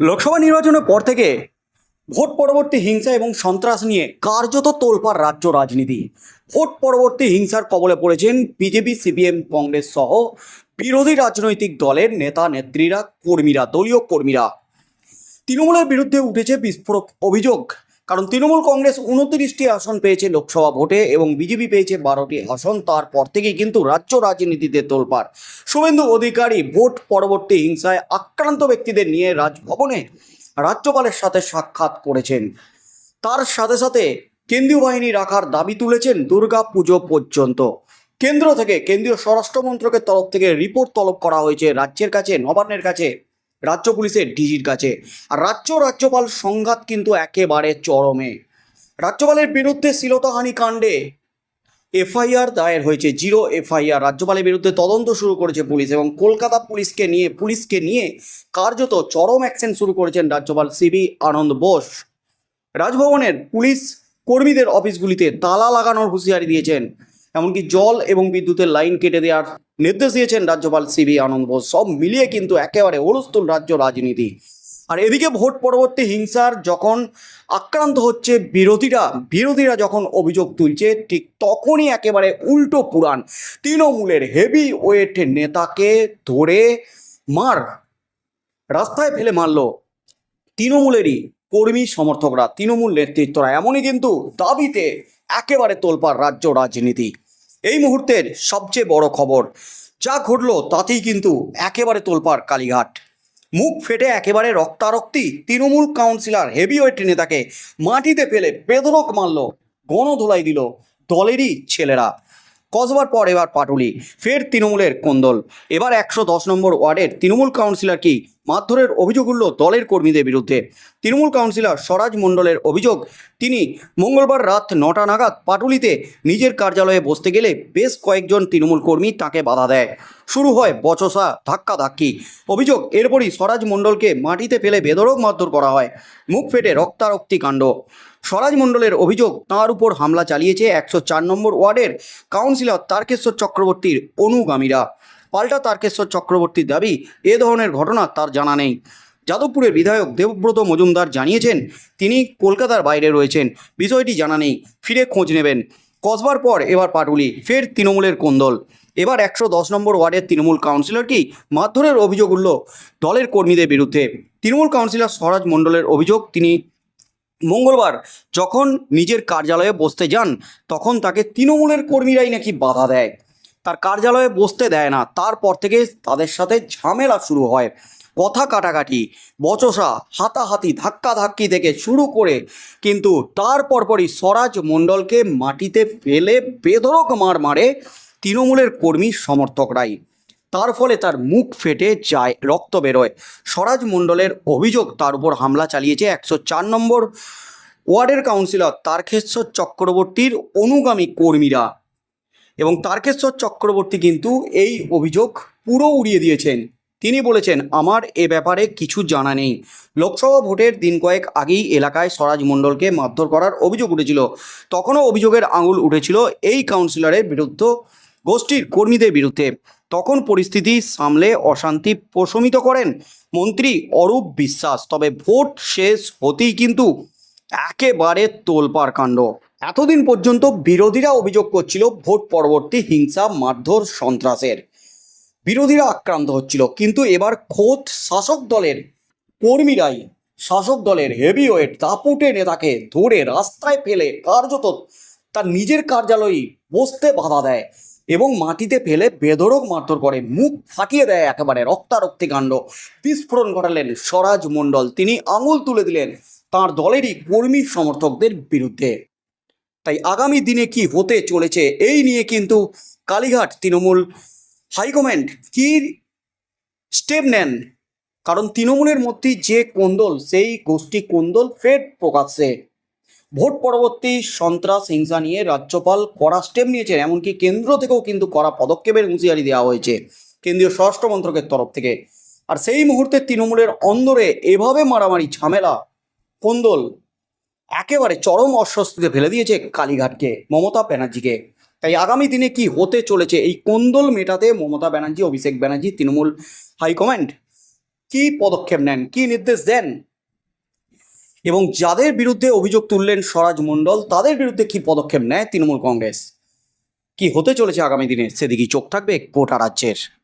লোকসভা নির্বাচনের পর থেকে ভোট পরবর্তী হিংসা এবং সন্ত্রাস নিয়ে কার্যত তোলপার রাজ্য রাজনীতি। ভোট পরবর্তী হিংসার কবলে পড়েছেন বিজেপি, সিপিএম, কংগ্রেস সহ বিরোধী রাজনৈতিক দলের নেতা, নেত্রীরা, কর্মীরা, দলীয় কর্মীরা। তৃণমূলের বিরুদ্ধে উঠেছে বিস্ফোরক অভিযোগ। কারণ তৃণমূল কংগ্রেস উনত্রিশটি আসন পেয়েছে লোকসভা ভোটে এবং বিজেপি পেয়েছে বারোটি আসন, তারপর থেকেই কিন্তু রাজ্য রাজনীতিতে তোলপাড়। শুভেন্দু অধিকারী ভোট পরবর্তী হিংসায় আক্রান্ত ব্যক্তিদের নিয়ে রাজভবনে রাজ্যপালের সাথে সাক্ষাৎ করেছেন। তার সাথে সাথে কেন্দ্রীয় বাহিনী রাখার দাবি তুলেছেন দুর্গা পুজো পর্যন্ত। কেন্দ্র থেকে কেন্দ্রীয় স্বরাষ্ট্র মন্ত্রকের তরফ থেকে রিপোর্ট তলব করা হয়েছে। রাজ্যের কাছে, নবান্নের কাছে রাজ্য পুলিশের ডিজির কাছে। আর রাজ্য রাজ্যপাল সংঘাত কিন্তু একেবারে চরমে। রাজ্যপালের বিরুদ্ধে শ্লীলতাহানি কাণ্ডে এফআইআর দায়ের হয়েছে, জিরো এফআইআর। রাজ্যপালের বিরুদ্ধে তদন্ত শুরু করেছে পুলিশ এবং কলকাতা পুলিশকে নিয়ে পুলিশকে নিয়ে কার্যত চরম অ্যাকশন শুরু করেছেন রাজ্যপাল সিবি আনন্দ বোস। রাজভবনের পুলিশ কর্মীদের অফিসগুলিতে তালা লাগানোর হুঁশিয়ারি দিয়েছেন, এমনকি জল এবং বিদ্যুতের লাইন কেটে দেওয়ার নির্দেশ দিয়েছেন রাজ্যপাল সিবি আনন্দ বোস। সব মিলিয়ে কিন্তু একেবারে হলস্থুল রাজ্য রাজনীতি। আর এদিকে ভোট পরবর্তী হিংসার যখন আক্রান্ত হচ্ছে বিরোধীরা বিরোধীরা যখন অভিযোগ তুলছে, ঠিক তখনই একেবারে উল্টো পুরাণ। তৃণমূলের হেভি ওয়েট নেতাকে ধরে মার, রাস্তায় ফেলে মারল তৃণমূলেরই কর্মী সমর্থকরা। তৃণমূল নেতৃত্বরা এমনই কিন্তু দাবিতে একেবারে তোলপার রাজ্য রাজনীতি। এই মুহূর্তের সবচেয়ে বড় খবর। যা ঘটলো তাতেই কিন্তু একেবারে তোলপাড় কালীঘাট। মুখ ফেটে একেবারে রক্তারক্তি তৃণমূল কাউন্সিলর হেভিওয়েট নেতাকে মাটিতে ফেলে বেদরক মারল, গণধোলাই দিল দলেরই ছেলেরা। কসবার পর এবার পাটুলি, ফের তৃণমূলের কোন্দল। এবার একশো দশ নম্বর ওয়ার্ডের তৃণমূল কাউন্সিলর কি? মারধরের অভিযোগ উঠল দলের কর্মীদের বিরুদ্ধে। তৃণমূল কাউন্সিলর স্বরাজ মণ্ডলের অভিযোগ, তিনি মঙ্গলবার রাত নটা নাগাদ পাটুলিতে নিজের কার্যালয়ে বসতে গেলে বেশ কয়েকজন তৃণমূল কর্মী তাকে বাধা দেয়। শুরু হয় বচসা ধাক্কা ধাক্কি অভিযোগ, এরপরই স্বরাজ মণ্ডলকে মাটিতে ফেলে বেদরক মারধর করা হয়। মুখ ফেটে রক্তারক্তি কাণ্ড। স্বরাজ মণ্ডলের অভিযোগ, তাঁর উপর হামলা চালিয়েছে একশো চার নম্বর ওয়ার্ডের কাউন্সিলর তারকেশ্বর চক্রবর্তীর অনুগামীরা। পাল্টা তারকেশ্বর চক্রবর্তীর দাবি, এ ধরনের ঘটনা তার জানা নেই। যাদবপুরের বিধায়ক দেবব্রত মজুমদার জানিয়েছেন, তিনি কলকাতার বাইরে রয়েছেন। বিষয়টি জানা নেই, ফিরে খোঁজ নেবেন। কসবার পর এবার পাটুলি, ফের তৃণমূলের কোন্দল। এবার একশো দশ নম্বর ওয়ার্ডের তৃণমূল কাউন্সিলরকেই মারধরের অভিযোগ উঠল দলের কর্মীদের বিরুদ্ধে? তৃণমূল কাউন্সিলর স্বরাজ মণ্ডলের অভিযোগ, তিনি মঙ্গলবার যখন নিজের কার্যালয়ে বসতে যান, তখন তাকে তৃণমূলের কর্মীরাই নাকি বাধা দেয়। তার কার্যালয়ে বসতে দেয় না, তারপর থেকে তাদের সাথে ঝামেলা শুরু হয়। কথা কাটাকাটি, বচসা, হাতাহাতি ধাক্কা ধাক্কি থেকে শুরু করে কিন্তু তার পরপরই স্বরাজ মণ্ডলকে মাটিতে ফেলে বেধরক মার মারে তৃণমূলের কর্মী সমর্থকরাই। তার ফলে তার মুখ ফেটে যায়, রক্ত বেরোয়। স্বরাজ মণ্ডলের অভিযোগ, তার উপর হামলা চালিয়েছে একশো চার নম্বর ওয়ার্ডের কাউন্সিলর তারকেশ্বর চক্রবর্তীর অনুগামী কর্মীরা। এবং তারকেশ্বর চক্রবর্তী কিন্তু এই অভিযোগ পুরো উড়িয়ে দিয়েছেন। তিনি বলেছেন, আমার এ ব্যাপারে কিছু জানা নেই। লোকসভা ভোটের দিন কয়েক আগেই এলাকায় স্বরাজ মণ্ডলকে মারধর করার অভিযোগ উঠেছিল। তখনও অভিযোগের আঙুল উঠেছিল এই কাউন্সিলরের বিরুদ্ধ গোষ্ঠীর কর্মীদের বিরুদ্ধে। তখন পরিস্থিতি সামলে অশান্তি প্রশমিত করেন মন্ত্রী অরূপ বিশ্বাস। তবে ভোট শেষ হতেই কিন্তু একেবারে তোলপাড় কাণ্ড। এতদিন পর্যন্ত বিরোধীরা অভিযোগ করছিল ভোট পরবর্তী হিংসা, মারধর, সন্ত্রাসের। বিরোধীরা আক্রান্ত হচ্ছিল। কিন্তু এবার খোদ শাসক দলের কর্মীরাই শাসক দলের হেভিওয়েট দাপুটে নেতাকে ধরে রাস্তায় ফেলে কার্যত তার নিজের কার্যালয়ে বসতে বাধা দেয়। এবং মাটিতে ফেলে বেধরক মারধর করে, মুখ ফাটিয়ে দেয় একেবারে রক্তারক্তি কাণ্ড। বিস্ফোরণ ঘটালেন স্বরাজ মণ্ডল। তিনি আঙুল তুলে দিলেন তার দলেরই কর্মী সমর্থকদের বিরুদ্ধে। তাই আগামী দিনে কি হতে চলেছে, এই নিয়ে কিন্তু কালীঘাট তৃণমূল হাইকমান্ড কি স্টেপ নেন? কারণ তৃণমূলের মধ্যে যে কোন্দল, সেই গোষ্ঠী কোন্দল ফের প্রকাশ্যে। ভোট পরবর্তী সন্ত্রাস, হিংসা নিয়ে রাজ্যপাল কড়া স্টেপ নিয়েছেন, এমনকি কেন্দ্র থেকেও কিন্তু কড়া পদক্ষেপের হুঁশিয়ারি দেওয়া হয়েছে কেন্দ্রীয় স্বরাষ্ট্র মন্ত্রকের তরফ থেকে। আর সেই মুহূর্তে তৃণমূলের অন্দরে এভাবে মারামারি, ঝামেলা, কোন্দল একেবারে চরম অস্বস্তিতে ফেলে দিয়েছে কালীঘাটকে, মমতা ব্যানার্জিকে। তাই আগামী দিনে কি হতে চলেছে এই কোন্দল মেটাতে মমতা ব্যানার্জি, অভিষেক ব্যানার্জি, তৃণমূল হাইকমান্ড কি পদক্ষেপ নেন, কি নির্দেশ দেন? এবং যাদের বিরুদ্ধে অভিযোগ তুললেন স্বরাজ মণ্ডল, তাদের বিরুদ্ধে কি পদক্ষেপ নেয় তৃণমূল কংগ্রেস? কি হতে চলেছে আগামী দিনে? সেদিকেই চোখ থাকবে গোটা রাজ্যের।